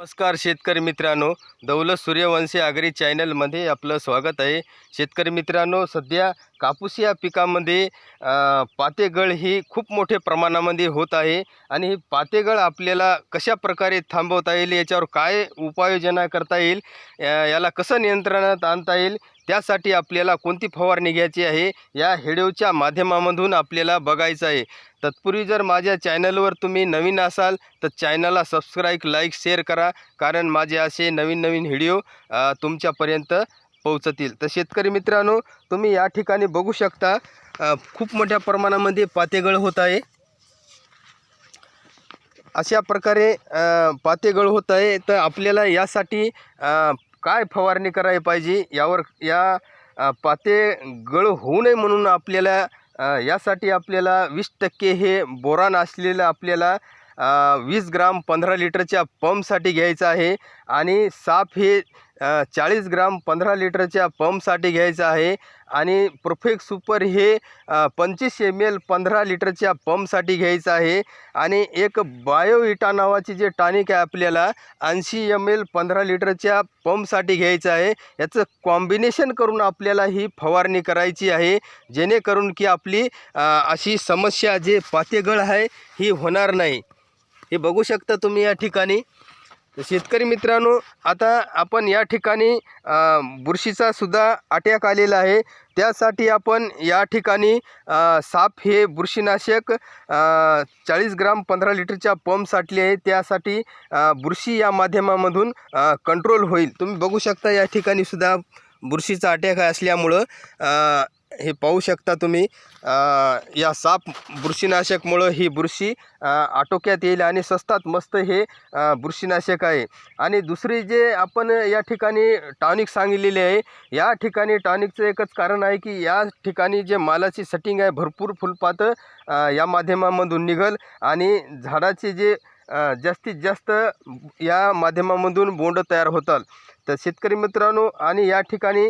नमस्कार शेतकरी मित्रांनो दौलत सूर्यवंशी आगरी चॅनलमध्ये आपलं स्वागत आहे. शेतकरी मित्रांनो सध्या कापूस या पिकामध्ये पातेगळ ही खूप मोठ्या प्रमाणामध्ये होत आहे. आणि ही पातेगळ आपल्याला कशा प्रकारे थांबवता येईल याच्यावर काय उपाययोजना करता येईल याला कसं नियंत्रणात आणता येईल त्यासाठी आपल्याला कोणती फवारणी घ्यायची आहे या हेडिओच्या माध्यमामधून आपल्याला बघायचं आहे. तत्पूर्वी जर माझ्या चॅनलवर तुम्ही नवीन असाल तर चॅनलला सबस्क्राईब लाईक शेअर करा. कारण माझे असे नवीन नवीन व्हिडिओ तुमच्यापर्यंत पोहोचतील. तर शेतकरी मित्रांनो तुम्ही या ठिकाणी बघू शकता खूप मोठ्या प्रमाणामध्ये पातेगळ होत आहे. अशा प्रकारे पातेगळ होत आहे. तर आपल्याला यासाठी काय फवारणी करायला पाहिजे यावर या पाते पातेगळ होऊ नये म्हणून आपल्याला यासाठी आपल्याला वीस टक्के हे बोरान असलेलं आपल्याला वीस ग्राम पंधरा लिटरच्या पंपसाठी घ्यायचं आहे. आणि साप हे चाळीस ग्राम पंधरा लिटरच्या पंपसाठी घ्यायचं आहे. आणि परफेक्ट सुपर हे पंचवीस एम एल पंधरा लिटरच्या पंपसाठी घ्यायचं आहे. आणि एक बायोइटा नावाची जे टॉनिक आहे आपल्याला ऐंशी एम एल पंधरा लिटरच्या पंपसाठी घ्यायचं आहे. याचं कॉम्बिनेशन करून आपल्याला ही फवारणी करायची आहे. जेणेकरून की आपली अशी समस्या जे पातेगळ आहे ही होणार नाही. हे बघू शकता तुम्ही या ठिकाणी. तर शेतकरी मित्रांनो आता आपण या ठिकाणी बुरशीचा सुद्धा अटॅक आलेला आहे. त्यासाठी आपण या ठिकाणी साप हे बुरशीनाशक चाळीस ग्राम पंधरा लिटरच्या पंप साठली आहे. त्यासाठी बुरशी या माध्यमामधून कंट्रोल होईल. तुम्ही बघू शकता या ठिकाणी सुद्धा बुरशीचा अटॅक असल्यामुळं हे पाहू शकता तुम्ही या साप बुरशीनाशकमुळं ही बुरशी आटोक्यात येईल आणि स्वस्तात मस्त हे बुरशीनाशक आहे. आणि दुसरी जे आपण या ठिकाणी टॉनिक सांगितलेले आहे या ठिकाणी टॉनिकचं एकच कारण आहे की या ठिकाणी जे मालाची सेटिंग आहे भरपूर फुलपातं या माध्यमामधून निघल आणि झाडाचे जे जास्तीत जास्त या माध्यमामधून बोंड तयार होतात. तर शेतकरी मित्रांनो आणि या ठिकाणी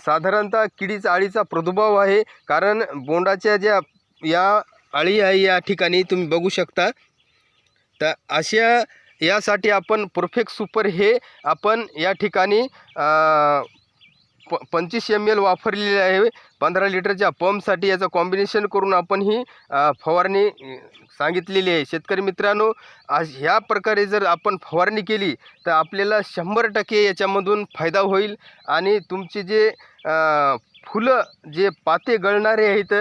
साधारणतः किडीचा अळीचा प्रादुर्भाव आहे. कारण बोंडाच्या ज्या या अळी आहे या ठिकाणी तुम्ही बघू शकता. तर अशा यासाठी आपण परफेक्ट सुपर हे आपण या ठिकाणी प पंचवीस एम एल वापरलेले आहे. पंधरा लिटरच्या पंपसाठी याचं कॉम्बिनेशन करून आपण ही फवारणी सांगितलेली आहे. शेतकरी मित्रांनो आज ह्या प्रकारे जर आपण फवारणी केली तर आपल्याला शंभर टक्के याच्यामधून फायदा होईल. आणि तुमचे जे फुलं जे पाते गळणारे आहेत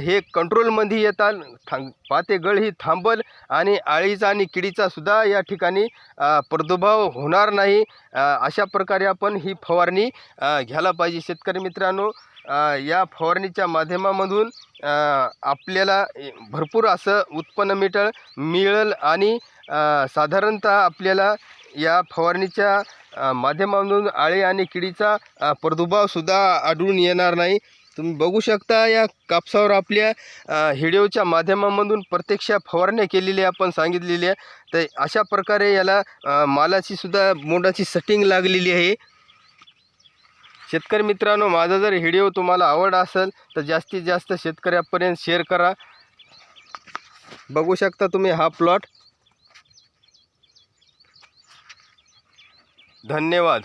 हे कंट्रोलमध्ये येतात. थांब पाते गळ ही थांबल आणि आळीचा आणि किडीचा सुद्धा या ठिकाणी प्रादुर्भाव होणार नाही. अशा प्रकारे आपण ही फवारणी घ्यायला पाहिजे. शेतकरी मित्रांनो या फवारणीच्या माध्यमामधून आपल्याला भरपूर असं उत्पन्न मिटल मिळेल आणि साधारणतः आपल्याला या फवारणीच्या माध्यमातून माध्यमामधून आळे आणि किडीचा प्रादुर्भावसुद्धा आढळून येणार नाही. तुम्ही बघू शकता या कापसावर आपल्या हिडिओच्या माध्यमामधून प्रत्यक्ष फवारण्या केलेल्या आपण सांगितलेल्या तर अशा प्रकारे याला मालाचीसुद्धा मोडाची सेटिंग लागलेली आहे. शेतकरी मित्रांनो माझा जर व्हिडिओ तुम्हाला आवड असेल तर जास्तीत जास्त शेतकऱ्यापर्यंत शेअर करा. बघू शकता तुम्ही हा प्लॉट. धन्यवाद.